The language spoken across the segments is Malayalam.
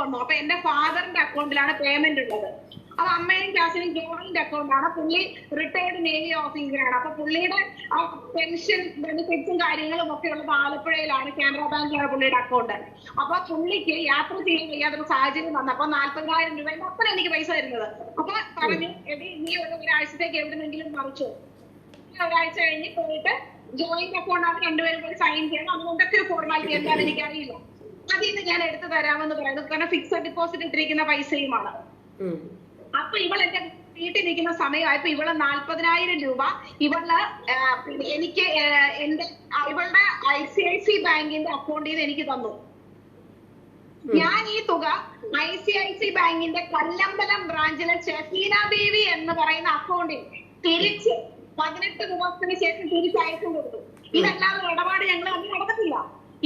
വന്നു. അപ്പൊ എന്റെ ഫാദറിന്റെ അക്കൗണ്ടിലാണ് പേയ്മെന്റ് ഉള്ളത്. അപ്പൊ അമ്മയും ക്യാസിനും ജോയിന്റ് അക്കൗണ്ടാണ് പുള്ളി റിട്ടയർഡ് നേവി ഓഫീസറാണ് അപ്പൊ പുള്ളിയുടെ ആ പെൻഷൻ ബെനിഫിറ്റ്സും കാര്യങ്ങളും ഒക്കെ ഉള്ളത് ആലപ്പുഴയിലാണ്. കാനറ ബാങ്കിലാണ് പുള്ളിയുടെ അക്കൗണ്ട് അപ്പൊ പുള്ളിക്ക് യാത്ര ചെയ്യാൻ വയ്യാത്തൊരു സാഹചര്യം വന്നു. അപ്പൊ നാല്പതിനായിരം രൂപ അപ്പം എനിക്ക് പൈസ തരുന്നത്. അപ്പൊ പറഞ്ഞു എടി നീ ഒരു ഒരാഴ്ചത്തേക്ക് എവിടെന്നെങ്കിലും മറിച്ചു. ഒരാഴ്ച കഴിഞ്ഞ് പോയിട്ട് ജോയിന്റ് അക്കൗണ്ട് ആണ് രണ്ടുപേരും കൂടി സൈൻ ചെയ്യണം. അതുകൊണ്ടൊക്കെ ഒരു ഫോർമാലിറ്റി എന്താണെന്ന് എനിക്കറിയില്ല. അതിൽ നിന്ന് ഞാൻ എടുത്തു തരാമെന്ന് പറയുന്നു. കാരണം ഫിക്സഡ് ഡിപ്പോസിറ്റ് ഇട്ടിരിക്കുന്ന പൈസയുമാണ്. ആണ് അപ്പൊ ഇവൾ എന്റെ വീട്ടിൽ നിൽക്കുന്ന സമയമായപ്പോ ഇവൾ നാല്പതിനായിരം രൂപ ഇവൾ എനിക്ക് എന്റെ ഇവളുടെ ഐ സി ഐ സി ബാങ്കിന്റെ അക്കൗണ്ടിൽ നിന്ന് എനിക്ക് തന്നു. ഞാൻ ഈ തുക ഐ സി ഐ സി ബാങ്കിന്റെ കല്ലമ്പലം ബ്രാഞ്ചിലെ ഷെഫീന ബേബി എന്ന് പറയുന്ന അക്കൗണ്ടിൽ തിരിച്ച് പതിനെട്ട് ദിവസത്തിന് ശേഷം തിരിച്ചയച്ചു കൊടുത്തു. ഇതല്ലാതെ ഒരു ഇടപാട് ഞങ്ങൾ അന്ന് നടന്നിട്ടില്ല.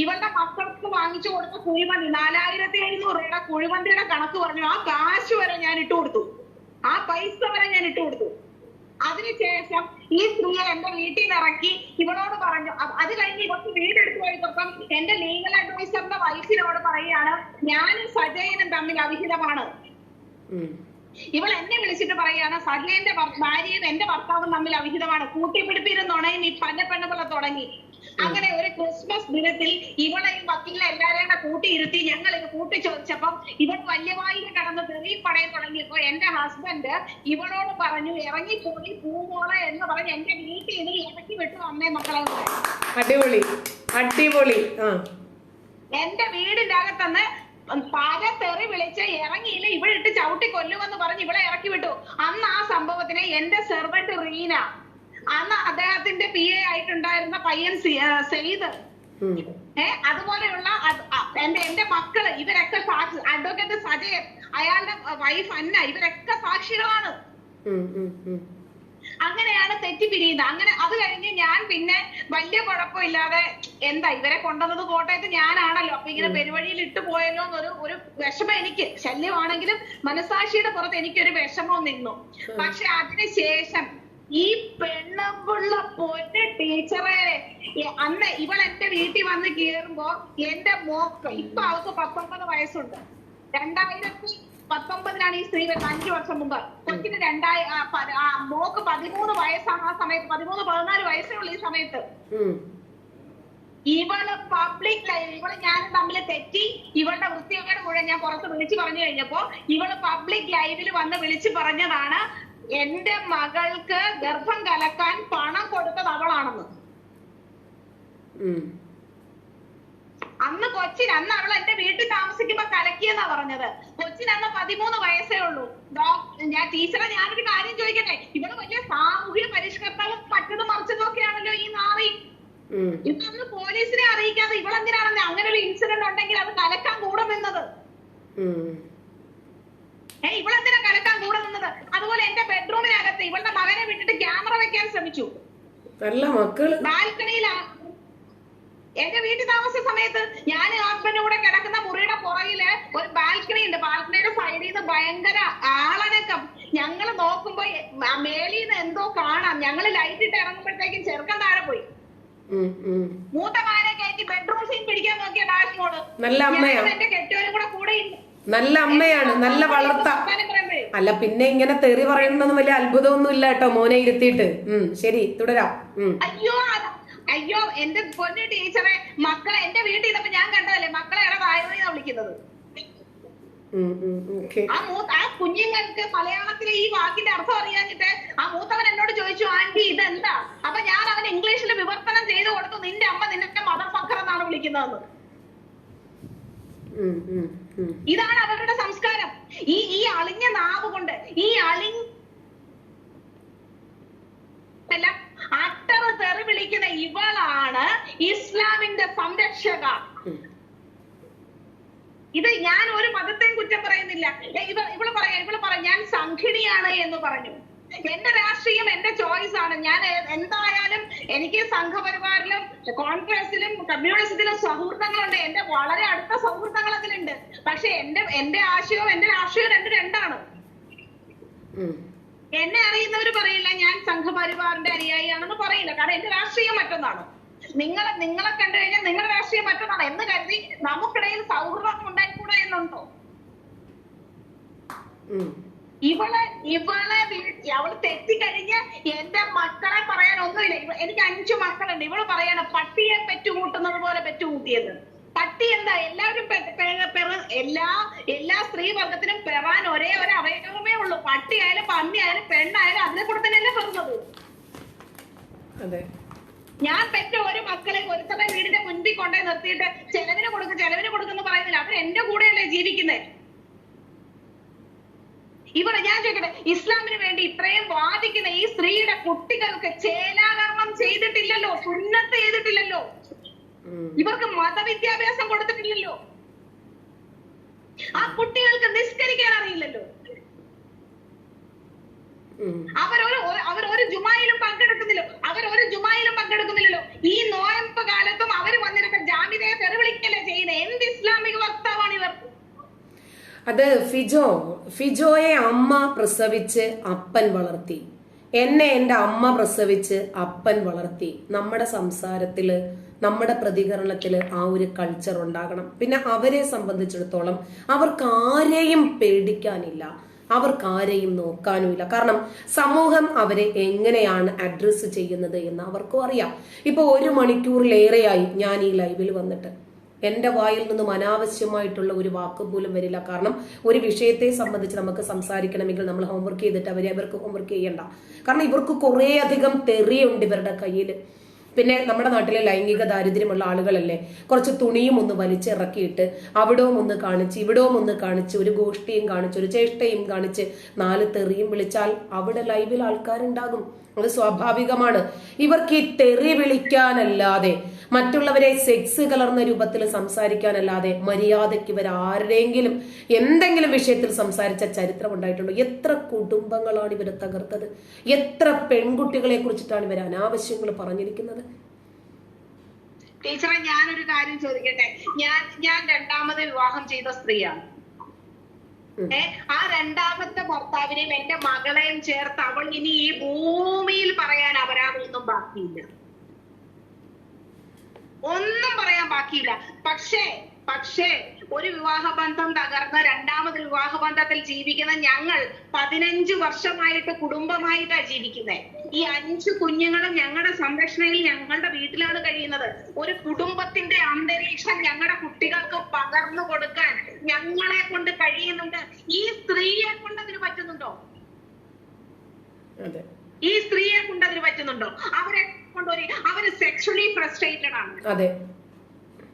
ഇവളുടെ മക്കൾക്ക് വാങ്ങിച്ചു കൊടുത്ത കുഴിമന്തി നാലായിരത്തി എഴുന്നൂറ് രൂപയുടെ കുഴിമന്തിയുടെ കണക്ക് പറഞ്ഞു. ആ കാശ് വരെ ഞാൻ ഇട്ടു കൊടുത്തു. ആ പൈസ വരെ ഞാൻ ഇട്ടു കൊടുത്തു. അതിനുശേഷം ഈ സ്ത്രീയെ എന്റെ വീട്ടിൽ നിന്ന് ഇറക്കി ഇവളോട് പറഞ്ഞു. അത് കഴിഞ്ഞ് ഇവർക്ക് വീടെടുത്ത് പോയപ്പം എന്റെ ലീഗൽ അഡ്വൈസറിന്റെ വൈഫിനോട് പറയാണ് ഞാനും സജയനും തമ്മിൽ അവിഹിതമാണ്. ഇവൾ എന്നെ വിളിച്ചിട്ട് പറയാണ് സജയന്റെ ഭാര്യയും എന്റെ ഭർത്താവും തമ്മിൽ അവിഹിതമാണ്. കൂട്ടിപ്പിടിപ്പിരുന്നുണയും ഈ പന്ന പെണ്ണുകളെ തുടങ്ങി. അങ്ങനെ ഒരു ക്രിസ്മസ് ദിനത്തിൽ ഇവളെയും വക്കീലെ എല്ലാവരെയും കൂടെ കൂട്ടിയിരുത്തി ഞങ്ങൾ ഇത് കൂട്ടി ചോദിച്ചപ്പം ഇവൾ വല്യവായിൽ കടന്ന് തെറി പടയം തുടങ്ങിയപ്പോ എന്റെ ഹസ്ബൻഡ് ഇവളോട് പറഞ്ഞു ഇറങ്ങിപ്പോയി പൂമോളെ എന്ന് പറഞ്ഞ് എന്റെ വീട്ടിൽ നിന്ന് ഇറക്കി വിട്ടു അമ്മേ മക്കളെ. അടിപൊളി. അടിപൊളി. എന്റെ വീടിന്റെ അകത്തുനിന്ന് പല തെറി വിളിച്ച് ഇറങ്ങിയില്ല ഇവിടെ ഇട്ട് ചവിട്ടി കൊല്ലുമെന്ന് പറഞ്ഞ് ഇവളെ ഇറക്കി വിട്ടു. അന്ന് ആ സംഭവത്തിനെ എന്റെ സെർവന്റ് റീന അന്ന് അദ്ദേഹത്തിന്റെ പി എ ആയിട്ടുണ്ടായിരുന്ന പയ്യൻ സെയ്ദ്. ഏ അതുപോലെയുള്ള എന്റെ എന്റെ മക്കൾ ഇവരൊക്കെ സാക്ഷി അഡ്വക്കേറ്റ് സജയൻ അയാളുടെ വൈഫ് അന്ന ഇവരൊക്കെ സാക്ഷികളാണ്. അങ്ങനെയാണ് തെറ്റി പിരിയുന്നത്. അങ്ങനെയാണ് തെറ്റിപ്പിരിയുന്നത് അങ്ങനെ അത് കഴിഞ്ഞ് ഞാൻ പിന്നെ വലിയ കുഴപ്പമില്ലാതെ എന്താ ഇവരെ കൊണ്ടുവന്നത് കോട്ടയത്ത് ഞാനാണല്ലോ. അപ്പൊ ഇങ്ങനെ പെരുവഴിയിൽ ഇട്ടു പോയല്ലോ എന്നൊരു ഒരു വിഷമം എനിക്ക്. ശല്യമാണെങ്കിലും മനസാക്ഷിയുടെ പുറത്ത് എനിക്കൊരു വിഷമം നിന്നു. പക്ഷെ അതിനുശേഷം ഈ പെണ്ണുള്ള പൊന്ന് ടീച്ചറെ. അന്ന് ഇവൾ എന്റെ വീട്ടിൽ വന്ന് കയറുമ്പോ എന്റെ മോക്ക് ഇപ്പൊ അവൾക്ക് പത്തൊമ്പത് വയസ്സുണ്ട്. രണ്ടായിരത്തി പത്തൊമ്പതിനാണ് ഈ സ്ത്രീ വരുന്നത്. അഞ്ചു വർഷം മുമ്പ്. കൊച്ചിന് രണ്ടായി മോക്ക് പതിമൂന്ന് വയസ്സാണ് ആ സമയത്ത്. പതിമൂന്ന് പതിനാല് വയസ്സേ ഉള്ളൂ ഈ സമയത്ത്. ഇവൾ പബ്ലിക് ലൈവ് ഇവൾ ഞാൻ തമ്മിൽ തെറ്റി. ഇവളുടെ വൃത്തികേട് മുഴുവൻ ഞാൻ പുറത്ത് വിളിച്ചു പറഞ്ഞു കഴിഞ്ഞപ്പോ ഇവൾ പബ്ലിക് ലൈവിൽ വന്ന് വിളിച്ചു പറഞ്ഞതാണ് എന്റെ മകൾക്ക് ഗർഭം കലക്കാൻ പണം കൊടുത്തത് അവളാണെന്ന്. അന്ന് കൊച്ചിൻ അന്ന് അവൾ എന്റെ വീട്ടിൽ താമസിക്കുമ്പോ കലക്കിയെന്നാ പറഞ്ഞത്. കൊച്ചിൻ അന്ന് പതിമൂന്ന് വയസ്സേ ഉള്ളൂ. ഞാൻ ടീച്ചറെ ഞാനൊരു കാര്യം ചോദിക്കട്ടെ? ഇവൾ വലിയ സാമൂഹ്യ പരിഷ്കർത്താവും മറ്റത് മറിച്ചു നോക്കിയാണല്ലോ ഈ നാറി. ഇതൊന്ന് പോലീസിനെ അറിയിക്കാതെ ഇവളെന്തിനാണെന്ന്? അങ്ങനെ ഒരു ഇൻസിഡന്റ് ഉണ്ടെങ്കിൽ അത് കലക്കാൻ കൂടെ നിന്നത് ഉം. ഏ ഇവളെന്തിനാ കലക്കാൻ കൂടെ നിന്നത്? അതുപോലെ എന്റെ ബെഡ്റൂമിനകത്ത് ഇവളുടെ മകനെ വിട്ടിട്ട് ക്യാമറ വെക്കാൻ ശ്രമിച്ചു. ബാൽക്കണിയിലാ. എന്റെ വീട്ടിൽ താമസ സമയത്ത് ഞാൻ ഹസ്ബൻഡ് കൂടെ കിടക്കുന്ന മുറിയുടെ പുറകിൽ ഒരു ബാൽക്കണി ഉണ്ട്. ബാൽക്കണിയുടെ സൈഡിൽ നിന്ന് ഭയങ്കര ആളനക്കം ഞങ്ങൾ നോക്കുമ്പോ മേലിൽ നിന്ന് എന്തോ കാണാം. ഞങ്ങൾ ലൈറ്റ് ഇട്ട് ഇറങ്ങുമ്പോഴത്തേക്കും ചെറുക്കൻ താഴെ പോയി. മൂത്ത മാനെ കയറ്റി ബെഡ്റൂം സീൻ പിടിക്കാൻ നോക്കിയ ഡാഷിനോട് എന്റെ കെട്ടിയവരും കൂടെ കൂടെ. നല്ല അമ്മയാണ് നല്ല വളർത്ത അല്ല പിന്നെ ഇങ്ങനെ തെറി പറയുന്നതും വലിയ അത്ഭുതമൊന്നും ഇല്ല കേട്ടോ മോനെ ഇരുത്തിയിട്ട്. ഉം ശരി തുടരാം. ഉം. അയ്യോ അയ്യോ എന്റെ പൊന്നു ടീച്ചറെ മക്കളെ എന്റെ വീട്ടിൽ ഇതപ്പോ ഞാൻ കണ്ടതല്ലേ മക്കളെ എവിടെ വായുന്ന വിളിക്കുന്നത്? ആ മൂത്ത ആ കുഞ്ഞുങ്ങൾക്ക് മലയാളത്തിലെ ഈ വാക്കിന്റെ അർത്ഥം അറിയാഞ്ഞിട്ട് ആ മൂത്തവൻ എന്നോട് ചോദിച്ചു ആന്റി ഇതെന്താ? അപ്പൊ ഞാൻ അവന് ഇംഗ്ലീഷിൽ വിവർത്തനം ചെയ്തു കൊടുത്തു നിന്റെ അമ്മ നിന്നെ മദർ ഫക്കർ എന്നാണ് വിളിക്കുന്നതെന്ന്. ഇതാണ് അവരുടെ സംസ്കാരം. ഈ ഈ അളിഞ്ഞ നാവ് കൊണ്ട് ഈ എല്ലാം അട്ടറ് തെറി വിളിക്കുന്ന ഇവളാണ് ഇസ്ലാമിന്റെ സംരക്ഷക. ഇത് ഞാൻ ഒരു മതത്തെയും കുറ്റം പറയുന്നില്ല. ഇവ ഇവൾ പറയാ ഇവൾ പറയാം ഞാൻ സംഘിണിയാണ് എന്ന് പറഞ്ഞു. എന്റെ രാഷ്ട്രീയം എന്റെ ചോയ്സ് ആണ്. ഞാൻ എന്തായാലും എനിക്ക് സംഘപരിവാറിലും കോൺഗ്രസിലും കമ്മ്യൂണിസത്തിലും സൗഹൃദങ്ങളുണ്ട്. എന്റെ വളരെ അടുത്ത സൗഹൃദങ്ങൾ അതിലുണ്ട് പക്ഷെ എന്റെ എന്റെ ആശയവും എന്റെ രാഷ്ട്രീയവും രണ്ട് രണ്ടാണ്. എന്നെ അറിയുന്നവർ പറയില്ല ഞാൻ സംഘപരിവാറിന്റെ അനുയായിയാണെന്ന് പറയില്ല. കാരണം എന്റെ രാഷ്ട്രീയം മറ്റൊന്നാണ്. നിങ്ങളെ നിങ്ങളെ കണ്ടു കഴിഞ്ഞാൽ നിങ്ങളുടെ രാഷ്ട്രീയം മറ്റൊന്നാണ്. എന്ന് കരുതി നമുക്കിടയിൽ സൗഹൃദം ഉണ്ടായിക്കൂടാ എന്നുണ്ടോ. ഇവളെ ഇവളെ അവൾ തെറ്റിക്കഴിഞ്ഞ് എന്റെ മക്കളെ പറയാൻ ഒന്നുമില്ല എനിക്ക് അഞ്ചു മക്കളുണ്ട്. ഇവൾ പറയാണ് പട്ടിയെ പെറ്റുകൂട്ടുന്നത് പോലെ പെറ്റുകൂട്ടിയത് പട്ടി എന്താ എല്ലാവരും എല്ലാ എല്ലാ സ്ത്രീ വർഗത്തിനും പെറാൻ ഒരേ ഒരു അവയവമേ ഉള്ളൂ. പട്ടി ആയാലും പന്നി ആയാലും പെണ്ണായാലും അതിനെ കൂടെ തന്നെയല്ലേ പെറുന്നത്. അതെ. ഞാൻ പെറ്റ ഒരു മക്കളെ ഒരുത്തരെ വീടിന്റെ മുൻപിൽ കൊണ്ടുപോയി നിർത്തിയിട്ട് ചെലവിന് കൊടുക്കും ചെലവിന് കൊടുക്കുന്നു പറയുന്നില്ല. അവർ എന്റെ കൂടെയല്ലേ ജീവിക്കുന്നത് ഇവിടെ ഞാൻ ചോദിക്കട്ടെ ഇസ്ലാമിന് വേണ്ടി ഇത്രയും വാദിക്കുന്ന ഈ സ്ത്രീയുടെ കുട്ടികൾക്ക് ചേലാകർമ്മം ചെയ്തിട്ടില്ലല്ലോ സുന്നത്ത് ചെയ്തിട്ടില്ലല്ലോ. ഇവർക്ക് മതവിദ്യാഭ്യാസം കൊടുത്തിട്ടില്ലല്ലോ. ആ കുട്ടികൾക്ക് നിസ്കരിക്കാൻ അറിയില്ലല്ലോ. അവരൊരു അവർ ഒരു- അവരൊരു ജുമായിലും പങ്കെടുക്കുന്നില്ലോ. ഒരു ജുമായിലും പങ്കെടുക്കുന്നില്ലല്ലോ. ഈ നോയമ്പ് കാലത്തും അവർ വന്നിരുന്ന ജാമിതയെ തെറിവിളിക്കല്ലേ ചെയ്യുന്നത്? എന്ത് ഇസ്ലാമിക വക്താവാണ് ഇവർ? അത് ഫിജോ ഫിജോയെ അമ്മ പ്രസവിച്ച് അപ്പൻ വളർത്തി. എന്നെ എന്റെ അമ്മ പ്രസവിച്ച് അപ്പൻ വളർത്തി. നമ്മുടെ സംസാരത്തിൽ നമ്മുടെ പ്രതികരണത്തിൽ ആ ഒരു കൾച്ചർ ഉണ്ടാകണം. പിന്നെ അവരെ സംബന്ധിച്ചിടത്തോളം അവർക്ക് ആരെയും പേടിക്കാനില്ല. അവർക്ക് ആരെയും നോക്കാനുമില്ല. കാരണം സമൂഹം അവരെ എങ്ങനെയാണ് അഡ്രസ്സ് ചെയ്യുന്നത് എന്ന് അവർക്കും അറിയാം. ഇപ്പൊ ഒരു മണിക്കൂറിലേറെയായി ഞാൻ ഈ ലൈവിൽ വന്നിട്ട്. എന്റെ വായിൽ നിന്നും അനാവശ്യമായിട്ടുള്ള ഒരു വാക്ക് പോലും വരില്ല. കാരണം ഒരു വിഷയത്തെ സംബന്ധിച്ച് നമുക്ക് സംസാരിക്കണമെങ്കിൽ നമ്മൾ ഹോംവർക്ക് ചെയ്തിട്ട് അവരെ അവർക്ക് ഹോംവർക്ക് ചെയ്യണ്ട. കാരണം ഇവർക്ക് കുറേ അധികം തെറിയുണ്ട് ഇവരുടെ കയ്യിൽ പിന്നെ നമ്മുടെ നാട്ടിലെ ലൈംഗിക ദാരിദ്ര്യമുള്ള ആളുകളല്ലേ കുറച്ച് തുണിയും ഒന്ന് വലിച്ചിറക്കിയിട്ട് അവിടവും ഒന്ന് കാണിച്ച് ഇവിടവും ഒന്ന് കാണിച്ച് ഒരു ഗോഷ്ടിയും കാണിച്ച് ഒരു ചേഷ്ടയും കാണിച്ച് നാല് തെറിയും വിളിച്ചാൽ അവിടെ ലൈവിൽ ആൾക്കാരുണ്ടാകും. അത് സ്വാഭാവികമാണ്. ഇവർക്ക് ഈ തെറി വിളിക്കാനല്ലാതെ മറ്റുള്ളവരെ സെക്സ് കലർന്ന രൂപത്തിൽ സംസാരിക്കാനല്ലാതെ മര്യാദയ്ക്ക് ഇവർ ആരുടെയെങ്കിലും എന്തെങ്കിലും വിഷയത്തിൽ സംസാരിച്ച ചരിത്രം ഉണ്ടായിട്ടുണ്ടോ? എത്ര കുടുംബങ്ങളാണ് ഇവർ തകർത്തത്? എത്ര പെൺകുട്ടികളെ കുറിച്ചിട്ടാണ് ഇവർ അനാവശ്യങ്ങൾ പറഞ്ഞിരിക്കുന്നത്? ടീച്ചറെ ഞാനൊരു കാര്യം ചോദിക്കട്ടെ. ഞാൻ ഞാൻ രണ്ടാമത് വിവാഹം ചെയ്ത സ്ത്രീയാണ്. ആ രണ്ടാമത്തെ ഭർത്താവിനെയും എന്റെ മകളെയും ചേർത്ത് അവൾ ഇനി ഈ ഭൂമിയിൽ പറയാൻ അപരാധമൊന്നും ബാക്കിയില്ല. ഒന്നും പറയാൻ ബാക്കിയില്ല. പക്ഷേ പക്ഷേ ഒരു വിവാഹബന്ധം തകർന്ന് രണ്ടാമത് വിവാഹബന്ധത്തിൽ ജീവിക്കുന്ന ഞങ്ങൾ പതിനഞ്ച് വർഷമായിട്ട് കുടുംബമായിട്ടാണ് ജീവിക്കുന്നത് ഈ അഞ്ച് കുഞ്ഞുങ്ങളും ഞങ്ങളുടെ സംരക്ഷണയിൽ ഞങ്ങളുടെ വീട്ടിലാണ് കഴിയുന്നത്. ഒരു കുടുംബത്തിന്റെ അന്തരീക്ഷം ഞങ്ങളുടെ കുട്ടികൾക്ക് പകർന്നു കൊടുക്കാൻ ഞങ്ങളെ കൊണ്ട് കഴിയുന്നുണ്ട്. ഈ സ്ത്രീയെ കൊണ്ട് അതിന് പറ്റുന്നുണ്ടോ? ഈ സ്ത്രീയെ കൊണ്ട് അതിന് പറ്റുന്നുണ്ടോ? അവരെ കൊണ്ട് ഒരു അവർ സെക്ഷലി ഫ്രസ്ട്രേറ്റഡ് ആണ്. അതെ.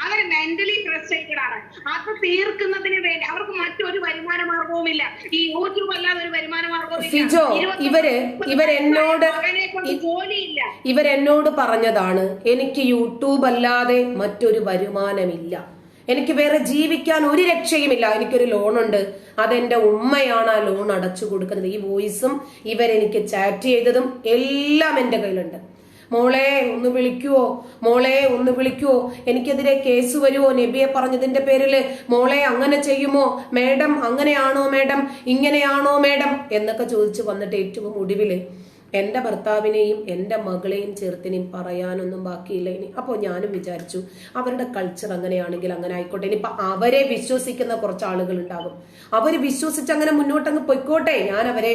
അവർ മെന്റലി ഫ്രസ്ട്രേറ്റഡ് ആണ്. അത് തീർക്കുന്നതിന് വേണ്ടി അവർക്ക് മറ്റൊരു വരുമാന മാർഗവുമില്ല ഈ യൂട്യൂബ് അല്ലാതെ ഒരു വരുമാന മാർഗവും ഇവർ ഇവരെന്നോട് ജോലിയില്ല. ഇവരെന്നോട് പറഞ്ഞതാണ് എനിക്ക് യൂട്യൂബ് അല്ലാതെ മറ്റൊരു വരുമാനമില്ല. എനിക്ക് വേറെ ജീവിക്കാൻ ഒരു രക്ഷയുമില്ല. എനിക്കൊരു ലോണുണ്ട്. അതെന്റെ ഉമ്മയാണ് ആ ലോൺ അടച്ചു കൊടുക്കുന്നത്. ഈ വോയിസും ഇവരെനിക്ക് ചാറ്റ് ചെയ്തതും എല്ലാം എന്റെ കയ്യിലുണ്ട്. മോളെ ഒന്ന് വിളിക്കുവോ? മോളെ ഒന്ന് വിളിക്കുവോ? എനിക്കെതിരെ കേസ് വരുമോ നബിയെ പറഞ്ഞതിന്റെ പേരിൽ മോളെ അങ്ങനെ ചെയ്യുമോ? മേഡം അങ്ങനെയാണോ മേഡം? ഇങ്ങനെയാണോ മേഡം? എന്നൊക്കെ ചോദിച്ചു വന്നിട്ട് ഏറ്റവും ഒടുവിൽ എന്റെ ഭർത്താവിനെയും എന്റെ മകളെയും ചേർത്തിനെയും പറയാനൊന്നും ബാക്കിയില്ല. ഇനി അപ്പോൾ ഞാനും വിചാരിച്ചു അവരുടെ കൾച്ചർ അങ്ങനെയാണെങ്കിൽ അങ്ങനെ ആയിക്കോട്ടെ. ഇനിയിപ്പോൾ അവരെ വിശ്വസിക്കുന്ന കുറച്ച് ആളുകൾ ഉണ്ടാകും അവർ വിശ്വസിച്ച് അങ്ങനെ മുന്നോട്ടങ്ങ് പൊയ്ക്കോട്ടെ. ഞാൻ അവരെ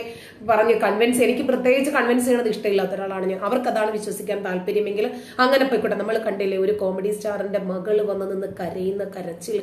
പറഞ്ഞ് കൺവിൻസ് എനിക്ക് പ്രത്യേകിച്ച് കൺവിൻസ് ചെയ്യണത് ഇഷ്ടമില്ലാത്ത ഒരാളാണ് ഞാൻ. അവർക്ക് അതാണ് വിശ്വസിക്കാൻ താല്പര്യമെങ്കിൽ അങ്ങനെ പൊയ്ക്കോട്ടെ. നമ്മൾ കണ്ടില്ലേ ഒരു കോമഡി സ്റ്റാറിന്റെ മകൾ വന്ന് നിന്ന് കരയുന്ന കരച്ചിൽ.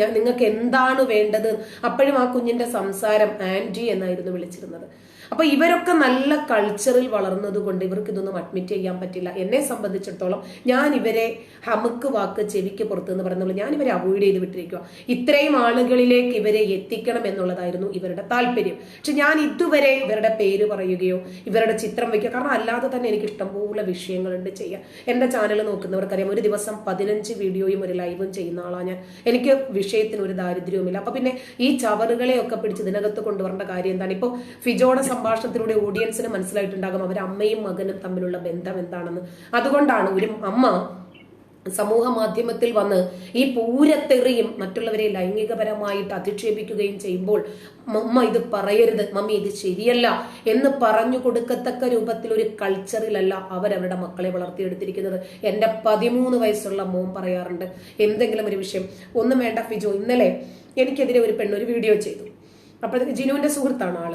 ഞാൻ നിങ്ങൾക്ക് എന്താണ് വേണ്ടത്? അപ്പോഴും ആ കുഞ്ഞിന്റെ സംസാരം ആന്റി എന്നായിരുന്നു വിളിച്ചിരുന്നത്. അപ്പൊ ഇവരൊക്കെ നല്ല കൾച്ചറിൽ വളർന്നതുകൊണ്ട് ഇവർക്ക് ഇതൊന്നും അഡ്മിറ്റ് ചെയ്യാൻ പറ്റില്ല. എന്നെ സംബന്ധിച്ചിടത്തോളം ഞാൻ ഇവരെ ഹമുക്ക് വാക്ക് ചെവിക്ക് പുറത്ത് എന്ന് പറയുന്നത് ഞാൻ ഇവരെ അവോയ്ഡ് ചെയ്ത് വിട്ടിരിക്കുക ഇത്രയും ആളുകളിലേക്ക് ഇവരെ എത്തിക്കണം എന്നുള്ളതായിരുന്നു ഇവരുടെ താല്പര്യം. പക്ഷെ ഞാൻ ഇതുവരെ ഇവരുടെ പേര് പറയുകയോ ഇവരുടെ ചിത്രം വയ്ക്കുക കാരണം അല്ലാതെ തന്നെ എനിക്ക് ഇഷ്ടംപോലെ വിഷയങ്ങളുണ്ട് ചെയ്യാൻ. എന്റെ ചാനൽ നോക്കുന്നവർക്കറിയാം ഒരു ദിവസം പതിനഞ്ച് വീഡിയോയും ഒരു ലൈവും ചെയ്യുന്ന ആളാണ് ഞാൻ. എനിക്ക് വിഷയത്തിന് ഒരു ദാരിദ്ര്യവുമില്ല. അപ്പൊ പിന്നെ ഈ ചവറുകളെ ഒക്കെ പിടിച്ച് ഇതിനകത്ത് കൊണ്ടുവരേണ്ട കാര്യം എന്താണ്? ഇപ്പോൾ ഫിജോയുടെ സംഭാഷണത്തിലൂടെ ഓഡിയൻസിന് മനസ്സിലായിട്ടുണ്ടാകും അവർ അമ്മയും മകനും തമ്മിലുള്ള ബന്ധം എന്താണെന്ന്. അതുകൊണ്ടാണ് ഒരു അമ്മ സമൂഹ മാധ്യമത്തിൽ വന്ന് ഈ പൂരത്തെറിയും മറ്റുള്ളവരെ ലൈംഗികപരമായിട്ട് അധിക്ഷേപിക്കുകയും ചെയ്യുമ്പോൾ മമ്മ ഇത് പറയരുത്. മമ്മി ഇത് ശരിയല്ല. എന്ന് പറഞ്ഞു കൊടുക്കത്തക്ക രൂപത്തിൽ ഒരു കൾച്ചറിലല്ല അവരവരുടെ മക്കളെ വളർത്തിയെടുത്തിരിക്കുന്നത്. എന്റെ പതിമൂന്ന് വയസ്സുള്ള മോൻ പറയാറുണ്ട് എന്തെങ്കിലും ഒരു വിഷയം. ഒന്നും വേണ്ട ഫിജോ. ഇന്നലെ എനിക്കെതിരെ ഒരു പെണ്ണ് ഒരു വീഡിയോ ചെയ്തു. അപ്പോഴത്തേക്ക് ജിനുവിന്റെ സുഹൃത്താണ് ആൾ.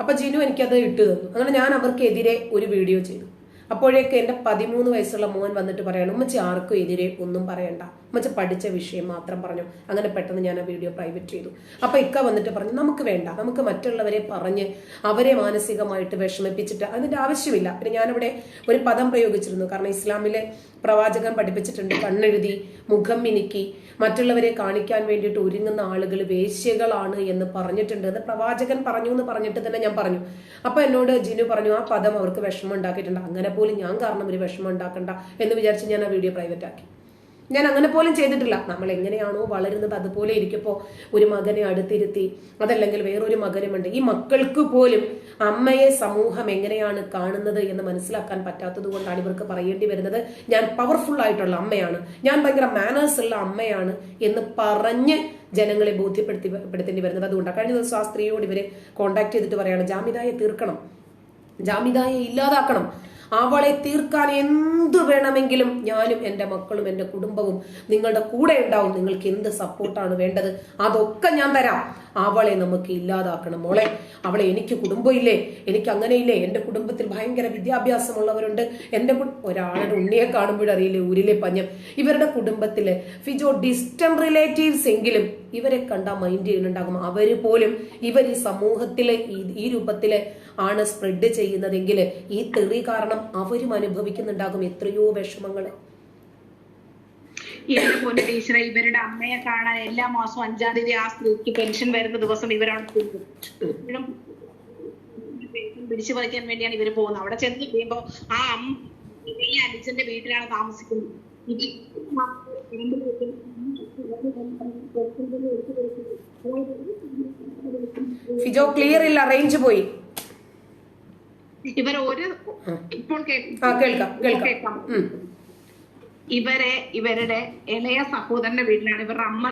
അപ്പൊ ജിനു എനിക്കത് ഇട്ട് തന്നു. അങ്ങനെ ഞാൻ അവർക്കെതിരെ ഒരു വീഡിയോ ചെയ്തു. അപ്പോഴേക്ക് എന്റെ പതിമൂന്ന് വയസ്സുള്ള മോൻ വന്നിട്ട് പറയണം ഉമ്മച്ചി ആർക്കും എതിരെ ഒന്നും പറയണ്ട. ഉമ്മച്ചി പഠിച്ച വിഷയം മാത്രം പറഞ്ഞു. അങ്ങനെ പെട്ടെന്ന് ഞാൻ ആ വീഡിയോ പ്രൈവറ്റ് ചെയ്തു. അപ്പൊ ഇക്ക വന്നിട്ട് പറഞ്ഞു നമുക്ക് വേണ്ട നമുക്ക് മറ്റുള്ളവരെ പറഞ്ഞ് അവരെ മാനസികമായിട്ട് വിഷമിപ്പിച്ചിട്ട് അതിന്റെ ആവശ്യമില്ല. പിന്നെ ഞാനിവിടെ ഒരു പദം പ്രയോഗിച്ചിരുന്നു. കാരണം ഇസ്ലാമിലെ പ്രവാചകൻ പഠിപ്പിച്ചിട്ടുണ്ട് കണ്ണെഴുതി മുഖം മിനുക്കി മറ്റുള്ളവരെ കാണിക്കാൻ വേണ്ടിയിട്ട് ഒരുങ്ങുന്ന ആളുകൾ വേശ്യകളാണ് എന്ന് പറഞ്ഞിട്ടുണ്ട് എന്ന് പ്രവാചകൻ പറഞ്ഞു എന്ന് പറഞ്ഞിട്ട് തന്നെ ഞാൻ പറഞ്ഞു. അപ്പൊ എന്നോട് ജിനു പറഞ്ഞു ആ പദം അവർക്ക് വിഷമം ഉണ്ടാക്കിയിട്ടുണ്ട് അങ്ങനെ പോലും ഞാൻ കാരണം ഒരു വിഷമം ഉണ്ടാക്കണ്ട എന്ന് വിചാരിച്ച് ഞാൻ ആ വീഡിയോ പ്രൈവറ്റ് ആക്കി. ഞാൻ അങ്ങനെ പോലും ചെയ്തിട്ടില്ല. നമ്മൾ എങ്ങനെയാണോ വളരുന്നത് അതുപോലെ ഇരിക്കുമ്പോൾ ഒരു മകനെ അടുത്തിരുത്തി അതല്ലെങ്കിൽ വേറൊരു മകനുമുണ്ട്. ഈ മക്കൾക്ക് പോലും അമ്മയെ സമൂഹം എങ്ങനെയാണ് കാണുന്നത് എന്ന് മനസ്സിലാക്കാൻ പറ്റാത്തത് കൊണ്ടാണ് ഇവർക്ക് പറയേണ്ടി വരുന്നത്. ഞാൻ പവർഫുൾ ആയിട്ടുള്ള അമ്മയാണ്. ഞാൻ ഭയങ്കര മാനേഴ്സ് ഉള്ള അമ്മയാണ് എന്ന് പറഞ്ഞ് ജനങ്ങളെ ബോധ്യപ്പെടുത്തി പെടുത്തേണ്ടി വരുന്നത് അതുകൊണ്ടാണ് കഴിഞ്ഞ ദിവസം ആ സ്ത്രീയോട് ഇവരെ കോണ്ടാക്ട് ചെയ്തിട്ട് പറയാണ് ജാമിതായെ തീർക്കണം. ജാമിതായെ ഇല്ലാതാക്കണം. അവളെ തീർക്കാൻ എന്തു വേണമെങ്കിലും ഞാനും എന്റെ മക്കളും എന്റെ കുടുംബവും നിങ്ങളുടെ കൂടെ ഉണ്ടാവും. നിങ്ങൾക്ക് എന്ത് സപ്പോർട്ടാണ് വേണ്ടത്? അതൊക്കെ ഞാൻ തരാം. അവളെ നമുക്ക് ഇല്ലാതാക്കണം മോളെ. അവളെ എനിക്ക് കുടുംബമില്ലേ? എനിക്ക് അങ്ങനെയില്ലേ? എന്റെ കുടുംബത്തിൽ ഭയങ്കര വിദ്യാഭ്യാസമുള്ളവരുണ്ട്. എന്റെ ഒരാളുടെ ഉണ്ണിയെ കാണുമ്പോഴറിയില്ലേ ഊരിലെ പഞ്ഞം? ഇവരുടെ കുടുംബത്തിലെ ഫിജോ ഡിസ്റ്റന്റ് റിലേറ്റീവ്സ് എങ്കിലും ഇവരെ കണ്ടാൽ മൈൻഡ് ചെയ്യുന്നുണ്ടാകും. അവർ പോലും ഇവർ ഈ സമൂഹത്തിലെ ഈ- രൂപത്തിൽ ആണ് സ്പ്രെഡ് ചെയ്യുന്നതെങ്കിൽ ഈ തെറി കാരണം അവരും അനുഭവിക്കുന്നുണ്ടാകും എത്രയോ വിഷമങ്ങൾ. എന്റെ പൊന്നു ടീച്ചറെ ഇവരുടെ അമ്മയെ കാണാൻ എല്ലാ മാസവും അഞ്ചാം തീയതി ആ സ്ത്രീക്ക് പെൻഷൻ വരുന്ന ദിവസം ഇവരവിടെ പിടിച്ചു പറിക്കാൻ വേണ്ടിയാണ് ഇവർ പോകുന്നത്. അവിടെ ചെന്ന് കഴിയുമ്പോ ആ അമ്മ ഈ അലിച്ചന്റെ വീട്ടിലാണ് താമസിക്കുന്നത്. ഇത് ഫിജോ ക്ലിയർ ഇല്ല റേഞ്ച് പോയി. ഇവർ ഒരു ഇപ്പോൾ കേൾക്കാം ഇവരെ ഇവരുടെ ഇളയ സഹോദരന്റെ വീട്ടിലാണ്. ഇവരുടെ അമ്മ